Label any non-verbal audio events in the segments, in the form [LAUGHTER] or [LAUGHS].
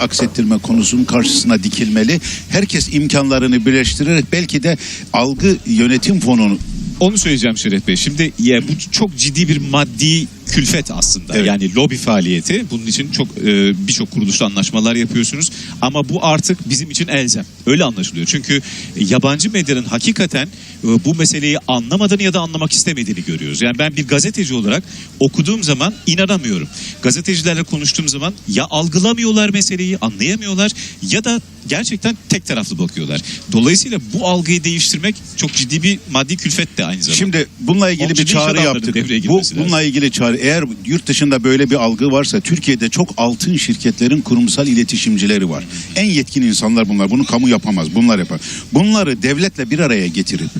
aksettirme konusunun karşısına dikilmeli. Herkes imkanlarını birleştirerek belki de algı yönetim fonunu Onu söyleyeceğim Şeref Bey. Şimdi ya bu çok ciddi bir maddi külfet aslında. Evet. Yani lobi faaliyeti. Bunun için çok e, birçok kuruluşla anlaşmalar yapıyorsunuz. Ama bu artık bizim için elzem. Öyle anlaşılıyor. Çünkü yabancı medyanın hakikaten e, bu meseleyi anlamadığını ya da anlamak istemediğini görüyoruz. Yani ben bir gazeteci olarak okuduğum zaman inanamıyorum. Gazetecilerle konuştuğum zaman ya algılamıyorlar meseleyi, anlayamıyorlar ya da gerçekten tek taraflı bakıyorlar. Dolayısıyla bu algıyı değiştirmek çok ciddi bir maddi külfet de aynı zamanda. Şimdi bununla ilgili Onun bir çağrı yaptık. Bu lazım. bununla ilgili çağrı eğer yurt dışında böyle bir algı varsa Türkiye'de çok altın şirketlerin kurumsal iletişimcileri var. En yetkin insanlar bunlar. Bunu kamu yapamaz. Bunlar yapar. Bunları devletle bir araya getirip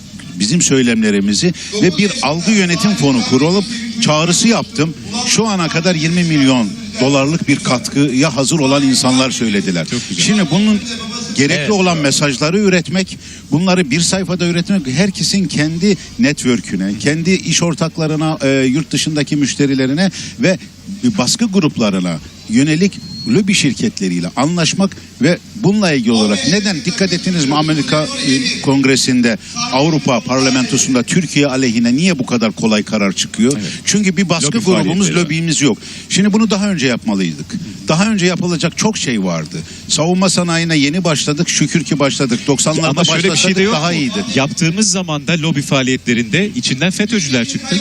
bizim söylemlerimizi ve bir algı yönetim fonu kurulup çağrısı yaptım. Şu ana kadar 20 milyon dolarlık bir katkıya hazır olan insanlar söylediler. Şimdi bunun gerekli Evet. olan mesajları üretmek, bunları bir sayfada üretmek, herkesin kendi network'üne, kendi iş ortaklarına, e, yurt dışındaki müşterilerine ve baskı gruplarına yönelik lobi şirketleriyle anlaşmak ve bununla ilgili olarak neden dikkat ettiniz mi Amerika e, Kongresi'nde Avrupa Parlamentosu'nda Türkiye aleyhine niye bu kadar kolay karar çıkıyor? Çünkü bir baskı Lobi grubumuz faaliyetleri lobimiz yok. Şimdi bunu daha önce yapmalıydık. Daha önce yapılacak çok şey vardı. Savunma sanayine yeni başladık. Şükür ki başladık. 90'larda Ama şöyle bir şey de yok daha mu? iyiydi. Yaptığımız zaman da lobi faaliyetlerinde içinden FETÖ'cüler çıktı.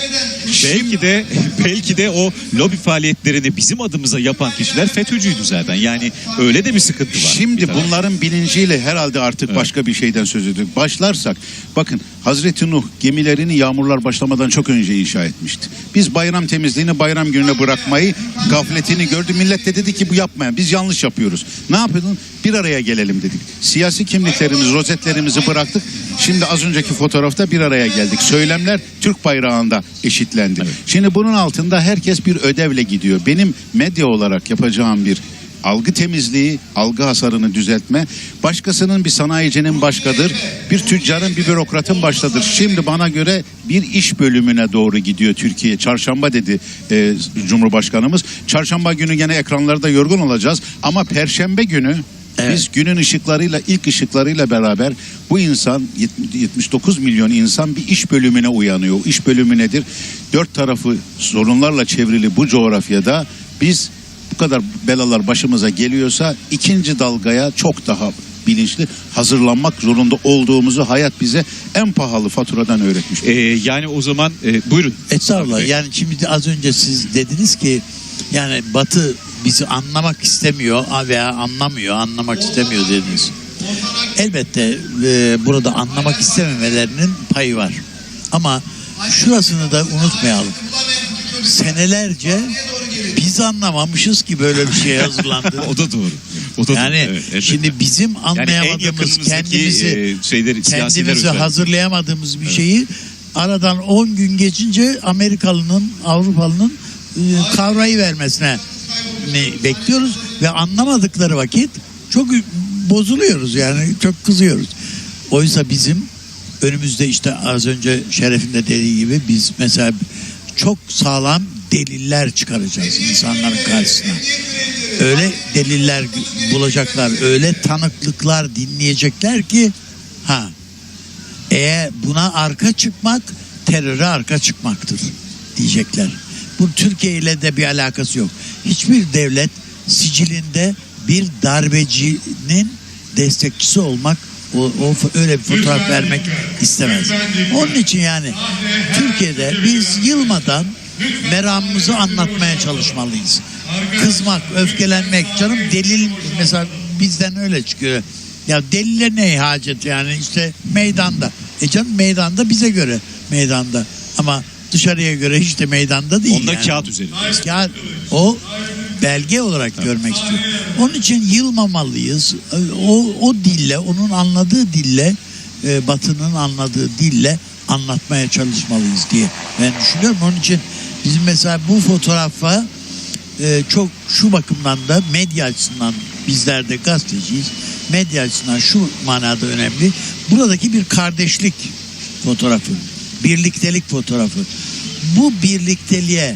belki de [LAUGHS] belki de o lobi faaliyetlerini bizim adımıza yapan kişiler FETÖ'cüydü zaten. Yani öyle de bir sıkıntı var. Şimdi bunların bilinciyle herhalde artık başka bir şeyden söz ediyoruz. Başlarsak bakın Hazreti Nuh gemilerini yağmurlar başlamadan çok önce inşa etmişti. Biz bayram temizliğini bayram gününe bırakmayı gafletini gördü. Millet de dedi ki bu yapmayın. Biz yanlış yapıyoruz. Ne yapalım? Bir araya gelelim dedik. Siyasi kimliklerimizi, rozetlerimizi bıraktık. Şimdi az önceki fotoğrafta bir araya geldik. Söylemler Türk bayrağında eşitlendi. Şimdi bunun altında herkes bir ödevle gidiyor. Benim medya olarak yapacağım bir algı temizliği, algı hasarını düzeltme, başkasının bir sanayicinin başkadır, bir tüccarın, bir bürokratın başkadır. Şimdi bana göre bir iş bölümüne doğru gidiyor Türkiye. Çarşamba dedi e, Cumhurbaşkanımız. Çarşamba günü gene ekranlarda yorgun olacağız ama Perşembe günü Evet. biz günün ışıklarıyla, ilk ışıklarıyla beraber bu insan, yet- 79 milyon insan bir iş bölümüne uyanıyor. İş bölümü nedir? Dört tarafı sorunlarla çevrili bu coğrafyada biz bu kadar belalar başımıza geliyorsa ikinci dalgaya çok daha bilinçli hazırlanmak zorunda olduğumuzu hayat bize en pahalı faturadan öğretmiş. Ee, yani o zaman e, buyurun. Estağfurullah. Yani şimdi az önce siz dediniz ki yani Batı bizi anlamak istemiyor veya anlamıyor, anlamak istemiyor dediniz. Elbette e, burada anlamak istememelerinin payı var. Ama şurasını da unutmayalım. Senelerce biz anlamamışız ki böyle bir şey hazırlandı. [LAUGHS] o da doğru. O da Yani doğru. Evet, evet. şimdi bizim yani anlayamadığımız yakınımızdaki kendimizi e, şeyleri kendimizi hazırlayamadığımız bir şeyi aradan 10 gün geçince Amerikalı'nın, Avrupalı'nın e, kavrayı vermesine ne bekliyoruz ve anlamadıkları vakit çok bozuluyoruz yani çok kızıyoruz. Oysa bizim önümüzde işte az önce Şeref'in de dediği gibi biz mesela çok sağlam deliller çıkaracağız insanların karşısına. Öyle deliller bulacaklar, öyle tanıklıklar dinleyecekler ki ha eğer buna arka çıkmak teröre arka çıkmaktır diyecekler. Bu Türkiye ile de bir alakası yok. Hiçbir devlet sicilinde bir darbecinin destekçisi olmak o, o öyle bir fotoğraf vermek istemez. Onun için yani Türkiye'de biz yılmadan meramımızı anlatmaya çalışmalıyız. Kızmak, öfkelenmek, canım delil mesela bizden öyle çıkıyor. Ya delile ne hacet yani işte meydanda. E canım meydanda bize göre meydanda. Ama dışarıya göre hiç de meydanda değil. Onda yani. kağıt üzerinde. Ya o belge olarak görmek istiyor. Onun için yılmamalıyız. O, o dille, onun anladığı dille, e, Batı'nın anladığı dille anlatmaya çalışmalıyız diye ben düşünüyorum. Onun için bizim mesela bu fotoğrafa e, çok şu bakımdan da medya açısından bizler de gazeteciyiz. Medya açısından şu manada önemli. Buradaki bir kardeşlik fotoğrafı, birliktelik fotoğrafı. Bu birlikteliğe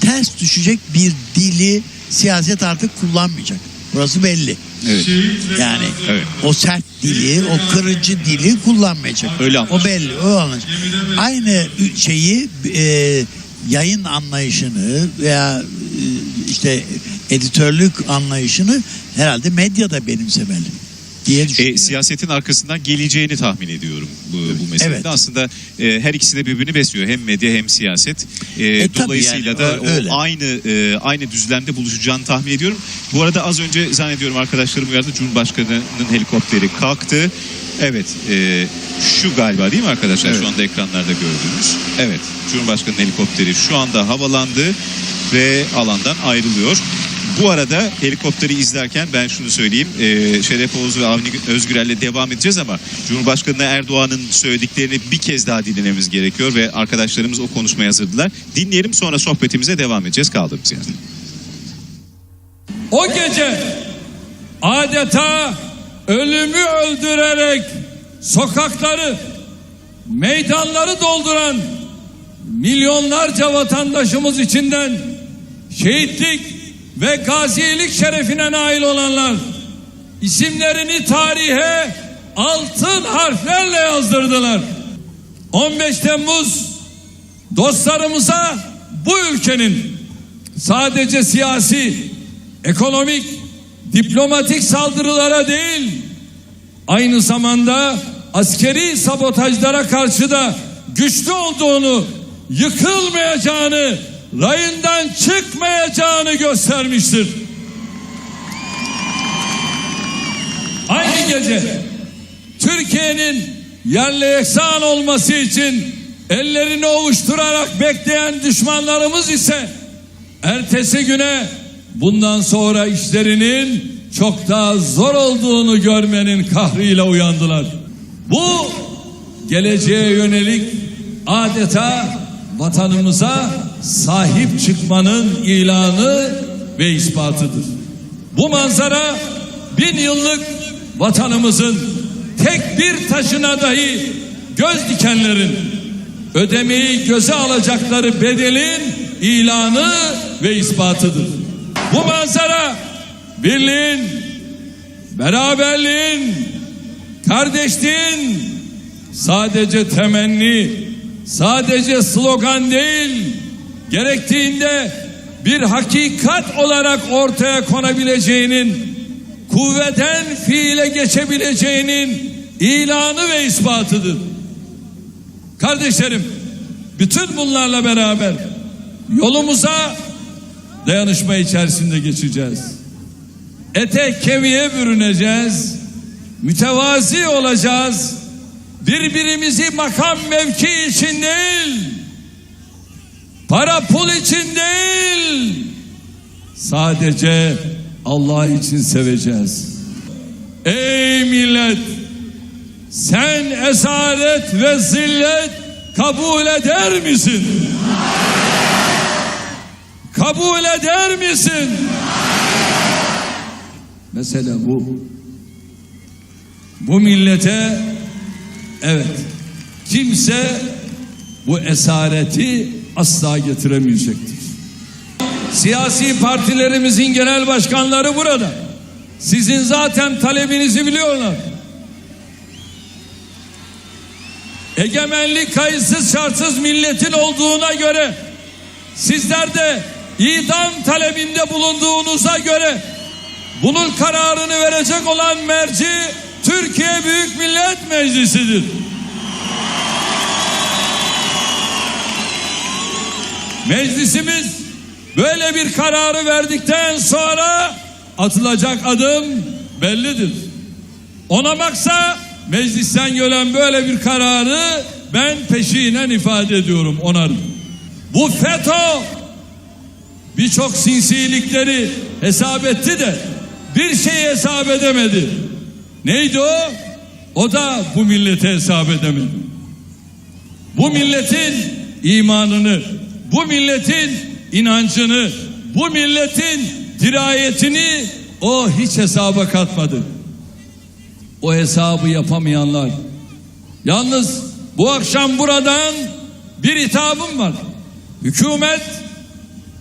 ters düşecek bir dili siyaset artık kullanmayacak. Burası belli. Evet. Yani Evet. o sert dili, o kırıcı dili kullanmayacak. Öyle O anlaşılıyor. belli, o anlaşılıyor. Aynı şeyi e, yayın anlayışını veya e, işte editörlük anlayışını herhalde medyada benimsemeli diye düşünüyorum. E, siyasetin arkasından geleceğini tahmin ediyorum bu, bu meselede. Evet. Aslında e, her ikisi de birbirini besliyor. Hem medya hem siyaset. E, tabii dolayısıyla yani, da o öyle. aynı e, aynı düzlemde buluşacağını tahmin ediyorum. Bu arada az önce zannediyorum arkadaşlarım uyardı. Cumhurbaşkanı'nın helikopteri kalktı. Evet. e, şu galiba değil mi arkadaşlar? Şu anda ekranlarda gördüğünüz. Evet. Cumhurbaşkanı'nın helikopteri şu anda havalandı ve alandan ayrılıyor. Bu arada helikopteri izlerken ben şunu söyleyeyim. E, Şeref Oğuz ve Avni Özgürel'le devam edeceğiz ama Cumhurbaşkanı Erdoğan'ın söylediklerini bir kez daha dinlememiz gerekiyor ve arkadaşlarımız o konuşmaya hazırdılar. Dinleyelim sonra sohbetimize devam edeceğiz kaldığımız yerden. O gece adeta ölümü öldürerek sokakları, meydanları dolduran milyonlarca vatandaşımız içinden şehitlik ve gazilik şerefine nail olanlar isimlerini tarihe altın harflerle yazdırdılar. 15 Temmuz dostlarımıza bu ülkenin sadece siyasi, ekonomik, diplomatik saldırılara değil, aynı zamanda askeri sabotajlara karşı da güçlü olduğunu, yıkılmayacağını, rayından çıkmayacağını göstermiştir. Aynı gece Türkiye'nin yerle yeksan olması için ellerini ovuşturarak bekleyen düşmanlarımız ise ertesi güne bundan sonra işlerinin çok daha zor olduğunu görmenin kahrıyla uyandılar. Bu geleceğe yönelik adeta vatanımıza sahip çıkmanın ilanı ve ispatıdır. Bu manzara bin yıllık vatanımızın tek bir taşına dahi göz dikenlerin ödemeyi göze alacakları bedelin ilanı ve ispatıdır. Bu manzara birliğin, beraberliğin, kardeşliğin sadece temenni, sadece slogan değil, gerektiğinde bir hakikat olarak ortaya konabileceğinin, kuvveten fiile geçebileceğinin ilanı ve ispatıdır. Kardeşlerim, bütün bunlarla beraber yolumuza dayanışma içerisinde geçeceğiz. Ete kemiğe bürüneceğiz. Mütevazi olacağız. Birbirimizi makam mevki için değil, para pul için değil, sadece Allah için seveceğiz. Ey millet! Sen esaret ve zillet kabul eder misin? Kabul eder misin? Mesele bu. Bu millete evet kimse bu esareti asla getiremeyecektir. Siyasi partilerimizin genel başkanları burada. Sizin zaten talebinizi biliyorlar. Egemenlik kayıtsız şartsız milletin olduğuna göre sizler de idam talebinde bulunduğunuza göre bunun kararını verecek olan merci Türkiye Büyük Millet Meclisi'dir. Meclisimiz böyle bir kararı verdikten sonra atılacak adım bellidir. Onamaksa meclisten gelen böyle bir kararı ben peşinen ifade ediyorum onarım. Bu FETÖ birçok sinsilikleri hesap etti de bir şey hesap edemedi. Neydi o? O da bu millete hesap edemedi. Bu milletin imanını, bu milletin inancını, bu milletin dirayetini o hiç hesaba katmadı. O hesabı yapamayanlar. Yalnız bu akşam buradan bir hitabım var. Hükümet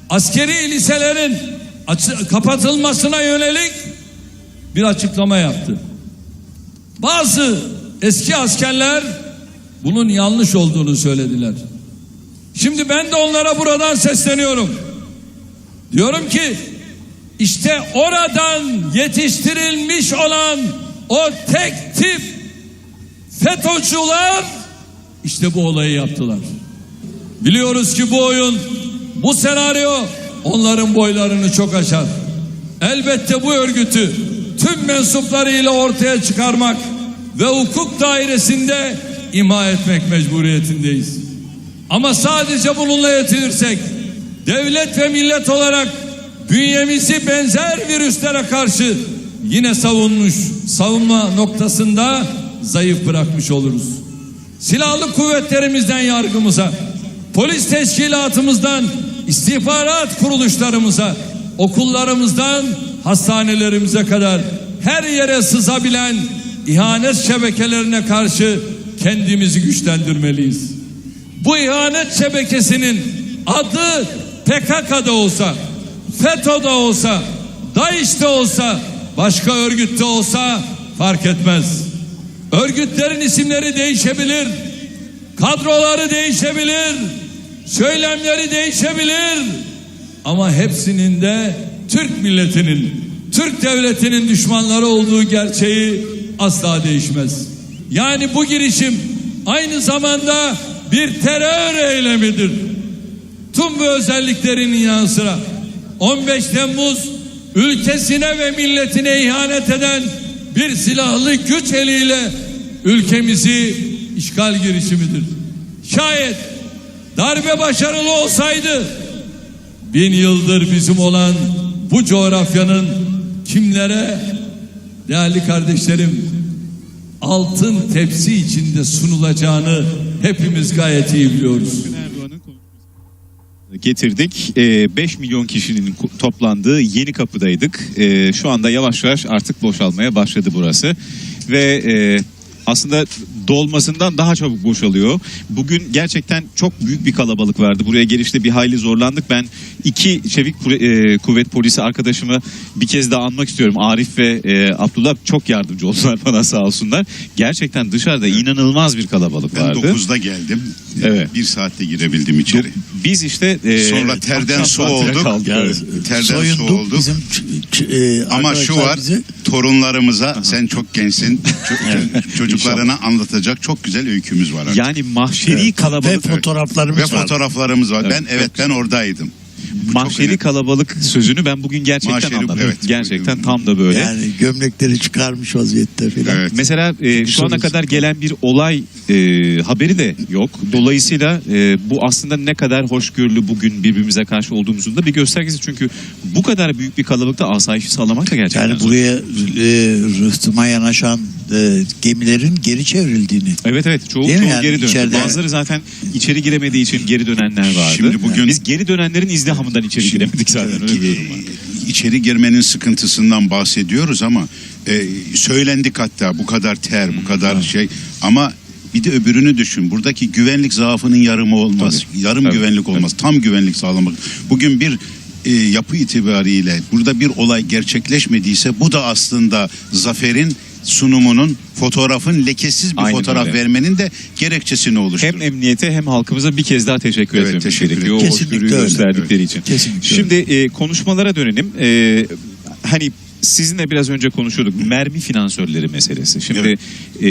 askeri liselerin kapatılmasına yönelik bir açıklama yaptı. Bazı eski askerler bunun yanlış olduğunu söylediler. Şimdi ben de onlara buradan sesleniyorum. Diyorum ki işte oradan yetiştirilmiş olan o tek tip FETÖ'cüler işte bu olayı yaptılar. Biliyoruz ki bu oyun, bu senaryo onların boylarını çok aşar. Elbette bu örgütü tüm mensuplarıyla ortaya çıkarmak ve hukuk dairesinde ima etmek mecburiyetindeyiz. Ama sadece bununla yetinirsek devlet ve millet olarak bünyemizi benzer virüslere karşı yine savunmuş, savunma noktasında zayıf bırakmış oluruz. Silahlı kuvvetlerimizden yargımıza, polis teşkilatımızdan istihbarat kuruluşlarımıza, okullarımızdan hastanelerimize kadar her yere sızabilen ihanet şebekelerine karşı kendimizi güçlendirmeliyiz. Bu ihanet şebekesinin adı PKK'da olsa, FETÖ'de olsa, DAEŞ'te olsa, başka örgütte olsa fark etmez. Örgütlerin isimleri değişebilir, kadroları değişebilir, söylemleri değişebilir. Ama hepsinin de Türk milletinin, Türk devletinin düşmanları olduğu gerçeği asla değişmez. Yani bu girişim aynı zamanda bir terör eylemidir. Tüm bu özelliklerinin yanı sıra 15 Temmuz ülkesine ve milletine ihanet eden bir silahlı güç eliyle ülkemizi işgal girişimidir. Şayet darbe başarılı olsaydı bin yıldır bizim olan bu coğrafyanın kimlere değerli kardeşlerim altın tepsi içinde sunulacağını hepimiz gayet iyi biliyoruz. getirdik. 5 milyon kişinin toplandığı yeni kapıdaydık. Ee, şu anda yavaş yavaş artık boşalmaya başladı burası. Ve e, aslında dolmasından daha çabuk boşalıyor. Bugün gerçekten çok büyük bir kalabalık vardı. Buraya gelişte bir hayli zorlandık. Ben iki çevik e, kuvvet polisi arkadaşımı bir kez daha anmak istiyorum. Arif ve e, Abdullah çok yardımcı oldular [LAUGHS] bana sağ olsunlar. Gerçekten dışarıda inanılmaz bir kalabalık Ben vardı. 9'da geldim. Evet. Bir saatte girebildim içeri. Biz işte e, Sonra terden su olduk. Yani Evet. Terden su soyunduk olduk. bizim ç- ç- e, Ama şu var bizi- torunlarımıza sen çok gençsin ço- [LAUGHS] çocuklarına anlatacak çok güzel öykümüz var. artık. Yani mahşeri ve kalabalık fotoğraflarımız Ve var. fotoğraflarımız var. Evet, ben evet ben oradaydım. Bu mahşeri kalabalık sözünü ben bugün gerçekten Mahşeri- anladım. evet. Gerçekten tam da böyle. Yani gömlekleri çıkarmış vaziyette filan. Evet. Mesela e, şu ana kadar gelen bir olay e, haberi de yok. Dolayısıyla e, bu aslında ne kadar hoşgörülü bugün birbirimize karşı olduğumuzun da bir göstergesi. Çünkü bu kadar büyük bir kalabalıkta asayişi sağlamak da gerçekten Yani zor. buraya e, rıhtıma yanaşan e, gemilerin geri çevrildiğini. Evet evet çoğu, Değil mi çoğu yani? geri döndü. İçeride- Bazıları zaten içeri giremediği için geri dönenler vardı. Şimdi bugün- Biz geri dönenlerin izdihamından içeri giremedik zaten. Öyle bir durum var. İçeri girmenin sıkıntısından bahsediyoruz ama e, söylendik hatta bu kadar ter bu kadar şey ama bir de öbürünü düşün. Buradaki güvenlik zaafının yarımı olmaz. Yarım Tabii. güvenlik olmaz. Tam güvenlik sağlamak. Bugün bir e, yapı itibariyle burada bir olay gerçekleşmediyse bu da aslında zaferin sunumunun fotoğrafın lekesiz bir Aynen fotoğraf öyle. vermenin de gerekçesini oluşturur. Hem emniyete hem halkımıza bir kez daha teşekkür Evet, etmemiz teşekkür gerekiyor. O Kesinlikle öyle. gösterdikleri için. Kesinlikle Şimdi e, konuşmalara dönelim. E, hani sizinle biraz önce konuşuyorduk. Mermi finansörleri meselesi. Şimdi e,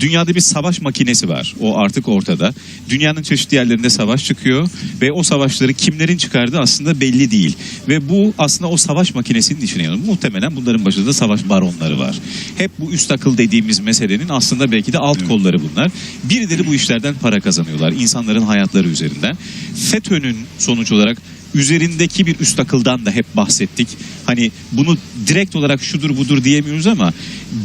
dünyada bir savaş makinesi var. O artık ortada. Dünyanın çeşitli yerlerinde savaş çıkıyor ve o savaşları kimlerin çıkardığı aslında belli değil. Ve bu aslında o savaş makinesinin içine yanıyor. Muhtemelen bunların başında da savaş baronları var. Hep bu üst akıl dediğimiz meselenin aslında belki de alt kolları bunlar. Birileri bu işlerden para kazanıyorlar. insanların hayatları üzerinden. FETÖ'nün sonuç olarak üzerindeki bir üst akıldan da hep bahsettik. Hani bunu direkt olarak şudur budur diyemiyoruz ama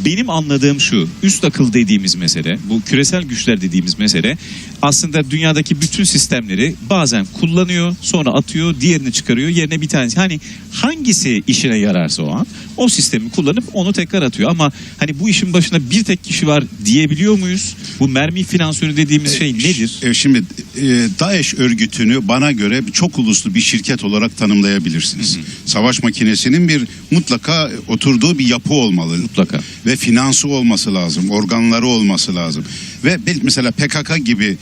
benim anladığım şu üst akıl dediğimiz mesele bu küresel güçler dediğimiz mesele aslında dünyadaki bütün sistemleri bazen kullanıyor sonra atıyor diğerini çıkarıyor yerine bir tanesi hani hangisi işine yararsa o an o sistemi kullanıp onu tekrar atıyor ama hani bu işin başında bir tek kişi var diyebiliyor muyuz? Bu mermi finansörü dediğimiz şey nedir? E, şimdi e, DAEŞ örgütünü bana göre çok uluslu bir şirket olarak tanımlayabilirsiniz. Savaş makinesinin bir mutlaka oturduğu bir yapı olmalı. Mutlaka. Ve finansı olması lazım, organları olması lazım. Ve mesela PKK gibi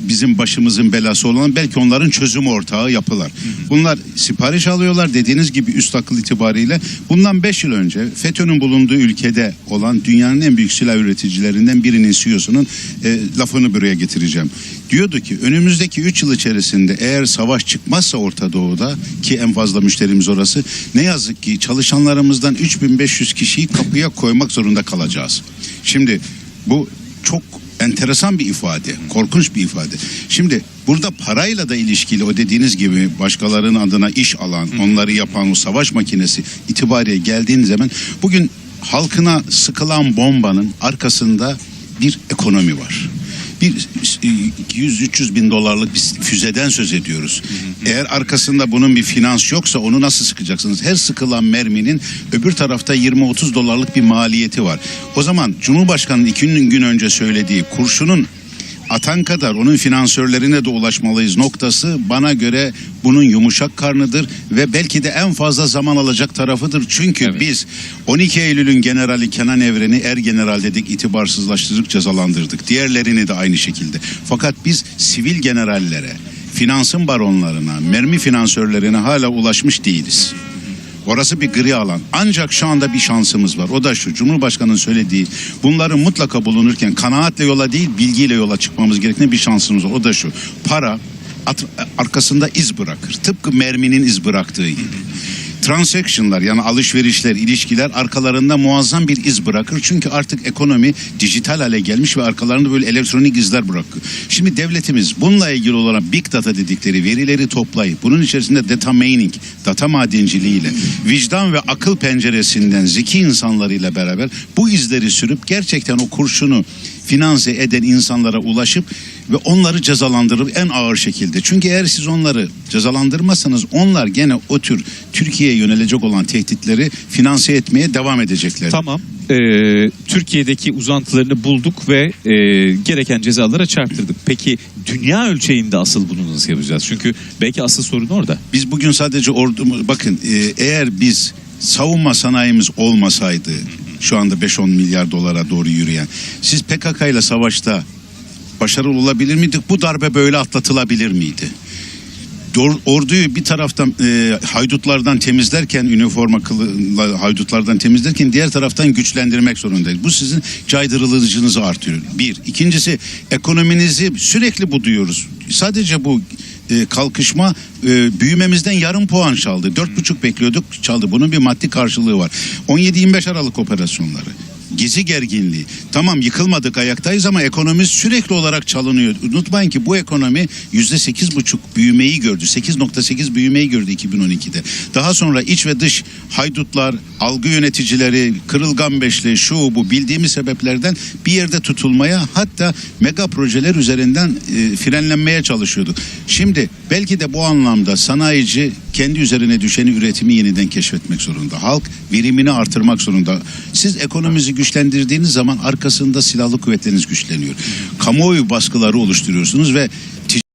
bizim başımızın belası olan belki onların çözüm ortağı yapılar. Bunlar sipariş alıyorlar dediğiniz gibi üst akıl itibariyle. Bundan 5 yıl önce FETÖ'nün bulunduğu ülkede olan dünyanın en büyük silah üreticilerinden birinin CEO'sunun e, lafını buraya getireceğim. Diyordu ki önümüzdeki 3 yıl içerisinde eğer savaş çıkmazsa Orta Doğu'da ki en fazla müşterimiz orası ne yazık ki çalışanlarımızdan 3500 kişiyi kapıya koymak zorunda kalacağız. Şimdi bu çok enteresan bir ifade, korkunç bir ifade. Şimdi burada parayla da ilişkili o dediğiniz gibi başkalarının adına iş alan, onları yapan o savaş makinesi itibariyle geldiğiniz zaman bugün halkına sıkılan bombanın arkasında bir ekonomi var. Bir 100-300 bin dolarlık bir füzeden söz ediyoruz. Eğer arkasında bunun bir finans yoksa onu nasıl sıkacaksınız? Her sıkılan merminin öbür tarafta 20-30 dolarlık bir maliyeti var. O zaman Cumhurbaşkanı'nın iki gün önce söylediği kurşunun atan kadar onun finansörlerine de ulaşmalıyız noktası bana göre bunun yumuşak karnıdır ve belki de en fazla zaman alacak tarafıdır. Çünkü Evet. biz 12 Eylül'ün generali Kenan Evren'i er general dedik itibarsızlaştırdık cezalandırdık. Diğerlerini de aynı şekilde. Fakat biz sivil generallere, finansın baronlarına, mermi finansörlerine hala ulaşmış değiliz. Orası bir gri alan. Ancak şu anda bir şansımız var. O da şu. Cumhurbaşkanının söylediği bunların mutlaka bulunurken kanaatle yola değil bilgiyle yola çıkmamız gerektiğine bir şansımız var. O da şu. Para at- arkasında iz bırakır. Tıpkı merminin iz bıraktığı gibi. Transaction'lar yani alışverişler, ilişkiler arkalarında muazzam bir iz bırakır. Çünkü artık ekonomi dijital hale gelmiş ve arkalarında böyle elektronik izler bırakıyor. Şimdi devletimiz bununla ilgili olarak big data dedikleri verileri toplayıp bunun içerisinde data mining, data madenciliğiyle vicdan ve akıl penceresinden zeki insanlarıyla beraber bu izleri sürüp gerçekten o kurşunu finanse eden insanlara ulaşıp ve onları cezalandırıp en ağır şekilde. Çünkü eğer siz onları cezalandırmazsanız onlar gene o tür Türkiye'ye yönelecek olan tehditleri finanse etmeye devam edecekler. Tamam. Ee, Türkiye'deki uzantılarını bulduk ve e, gereken cezalara çarptırdık. Peki dünya ölçeğinde asıl bunu nasıl yapacağız? Çünkü belki asıl sorun orada. Biz bugün sadece ordumuz bakın e, eğer biz savunma sanayimiz olmasaydı şu anda 5-10 milyar dolara doğru yürüyen siz PKK ile savaşta başarılı olabilir miydik? Bu darbe böyle atlatılabilir miydi? Orduyu bir taraftan e, haydutlardan temizlerken üniforma kılığıyla haydutlardan temizlerken diğer taraftan güçlendirmek zorundayız. Bu sizin caydırılıcınızı artırıyor. Bir. İkincisi ekonominizi sürekli bu duyuyoruz. Sadece bu e, kalkışma e, büyümemizden yarım puan çaldı. Dört buçuk bekliyorduk çaldı. Bunun bir maddi karşılığı var. 17-25 Aralık operasyonları. Gezi gerginliği. Tamam yıkılmadık ayaktayız ama ekonomimiz sürekli olarak çalınıyor. Unutmayın ki bu ekonomi yüzde sekiz buçuk büyümeyi gördü. 8.8 büyümeyi gördü 2012'de. Daha sonra iç ve dış haydutlar, algı yöneticileri, kırılgan beşli, şu bu bildiğimiz sebeplerden bir yerde tutulmaya hatta mega projeler üzerinden e, frenlenmeye çalışıyordu. Şimdi belki de bu anlamda sanayici kendi üzerine düşeni üretimi yeniden keşfetmek zorunda. Halk verimini artırmak zorunda. Siz ekonominizi güçlendirdiğiniz zaman arkasında silahlı kuvvetleriniz güçleniyor. Kamuoyu baskıları oluşturuyorsunuz ve